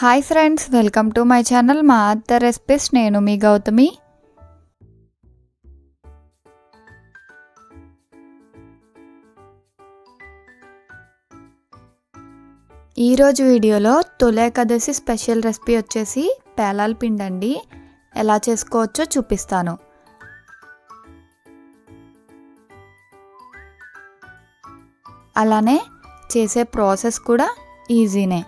Hi friends welcome to my channel మా అత్త recipes. నేను మీ గౌతమి. ఈరోజు వీడియోలో తొలి ఏకాదశి స్పెషల్ రెసిపీ వచ్చేసి పేలాల పిండి అండి. ఎలా చేసుకోవచ్చో చూపిస్తాను. అలానే చేసే ప్రాసెస్ కూడా ఈజీనే.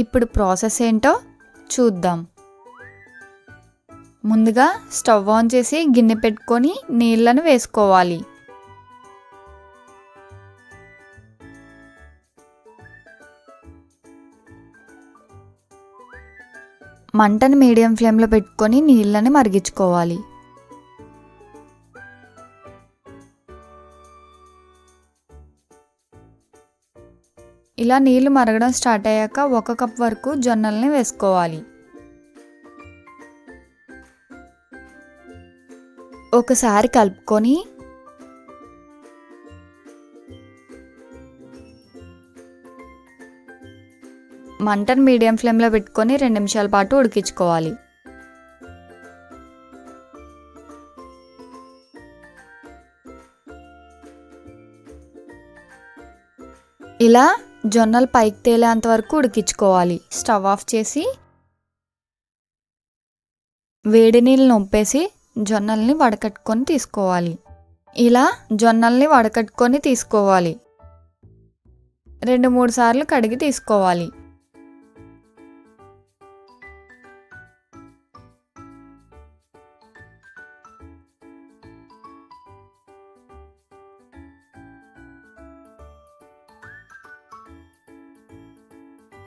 ఇప్పుడు ప్రాసెస్ ఏంటో చూద్దాం. ముందుగా స్టవ్ ఆన్ చేసి గిన్నె పెట్టుకొని నీళ్ళను వేసుకోవాలి. మంటను మీడియం ఫ్లేమ్లో పెట్టుకొని నీళ్ళని మరిగించుకోవాలి. ఇలా నీళ్ళు మరగడం స్టార్ట్ అయ్యాక ఒక కప్ వరకు జొన్నల్ని వేసుకోవాలి. ఒకసారి కలుపుకొని మంటను మీడియం ఫ్లేమ్లో పెట్టుకొని రెండు నిమిషాల పాటు ఉడికించుకోవాలి. ఇలా జొన్నలు పైకి తేలేంత వరకు ఉడికించుకోవాలి. స్టవ్ ఆఫ్ చేసి వేడి నీళ్ళు నొప్పేసి జొన్నల్ని వడకట్టుకొని తీసుకోవాలి. ఇలా జొన్నల్ని వడకట్టుకొని తీసుకోవాలి. రెండు మూడు సార్లు కడిగి తీసుకోవాలి.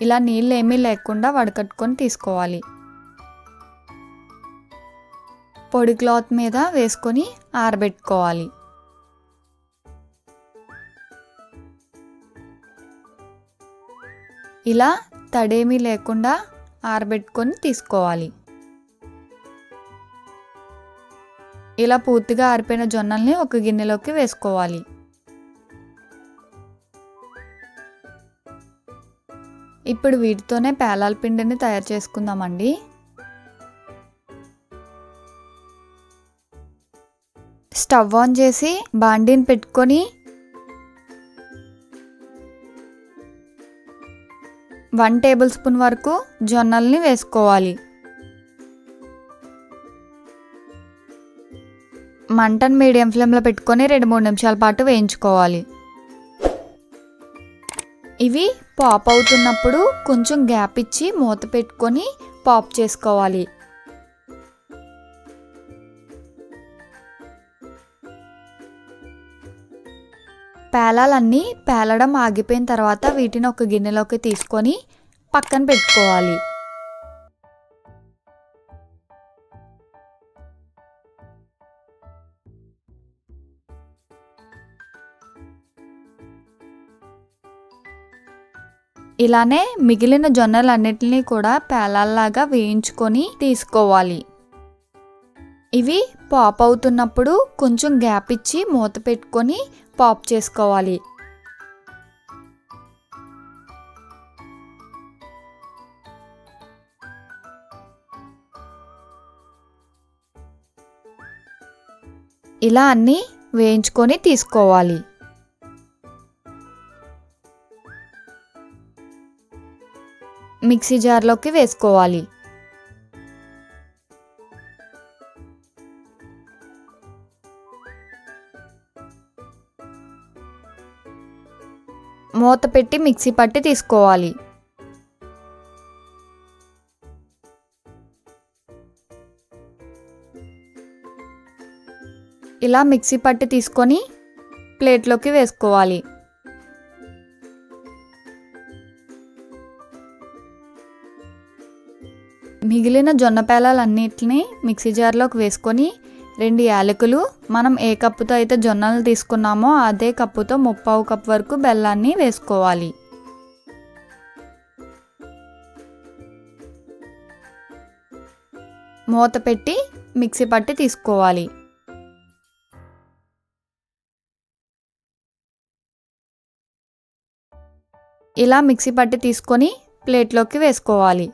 ఇలా నీళ్ళు ఏమీ లేకుండా వడకట్టుకొని తీసుకోవాలి. పొడి క్లాత్ మీద వేసుకొని ఆరబెట్టుకోవాలి. ఇలా తడేమీ లేకుండా ఆరబెట్టుకొని తీసుకోవాలి. ఇలా పూర్తిగా ఆరిపోయిన జొన్నల్ని ఒక గిన్నెలోకి వేసుకోవాలి. ఇప్పుడు వీటితోనే పేలాల పిండిని తయారు చేసుకుందామండి. స్టవ్ ఆన్ చేసి బాండీని పెట్టుకొని వన్ టేబుల్ స్పూన్ వరకు జొన్నల్ని వేసుకోవాలి. మంటను మీడియం ఫ్లేమ్లో పెట్టుకొని రెండు మూడు నిమిషాల పాటు వేయించుకోవాలి. ఇవి పాప్ అవుతున్నప్పుడు కొంచెం గ్యాప్ ఇచ్చి మూత పెట్టుకొని పాప్ చేసుకోవాలి. పేలాలన్నీ పేలడం ఆగిపోయిన తర్వాత వీటిని ఒక గిన్నెలోకి తీసుకొని పక్కన పెట్టుకోవాలి. ఇలానే మిగిలిన జొన్నలన్నిటిని కూడా పేలాల్లాగా వేయించుకొని తీసుకోవాలి. ఇవి పాప్ అవుతున్నప్పుడు కొంచెం గ్యాప్ ఇచ్చి మూత పెట్టుకొని పాప్ చేసుకోవాలి. ఇలా అన్నీ వేయించుకొని తీసుకోవాలి. మిక్సీ జార్లోకి వేసుకోవాలి. మూత పెట్టి మిక్సీ పట్టి తీసుకోవాలి. ఇలా మిక్సీ పట్టి తీసుకొని ప్లేట్లోకి వేసుకోవాలి. మిగిలిన జొన్న పేలాలన్నిటిని మిక్సీ జార్లోకి వేసుకొని రెండు యాలకులు మనం ఏ కప్పుతో అయితే జొన్నలు తీసుకున్నామో అదే కప్పుతో ముప్పావు కప్ వరకు బెల్లాన్ని వేసుకోవాలి. మూత పెట్టి మిక్సీ పట్టి తీసుకోవాలి. ఇలా మిక్సీ పట్టి తీసుకొని ప్లేట్లోకి వేసుకోవాలి.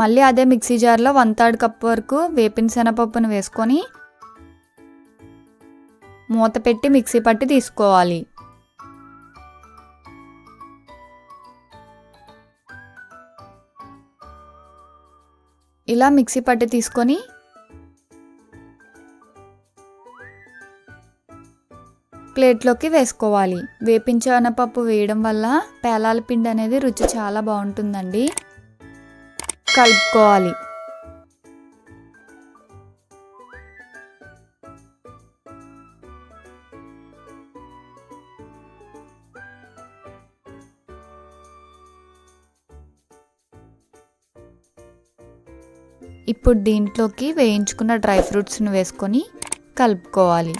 మళ్ళీ అదే మిక్సీ జార్లో వన్ థర్డ్ కప్ వరకు వేపిన శనగపప్పును వేసుకొని మూత పెట్టి మిక్సీ పట్టి తీసుకోవాలి. ఇలా మిక్సీ పట్టి తీసుకొని ప్లేట్లోకి వేసుకోవాలి. వేపించిన పప్పు వేయడం వల్ల పేలాల పిండి అనేది రుచి చాలా బాగుంటుందండి. కలుపుకోవాలి. ఇప్పుడు దీంట్లోకి వేయించుకున్న డ్రై ఫ్రూట్స్ని వేసుకొని కలుపుకోవాలి.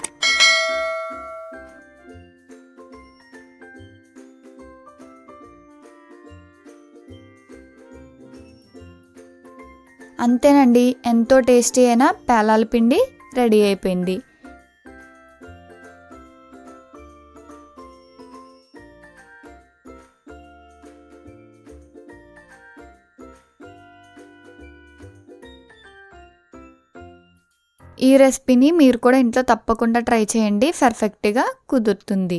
అంతేనండి ఎంతో టేస్టీ అయిన పేలాల పిండి రెడీ అయిపోయింది. ఈ రెసిపీని మీరు కూడా ఇంట్లో తప్పకుండా ట్రై చేయండి పర్ఫెక్ట్గా కుదురుతుంది.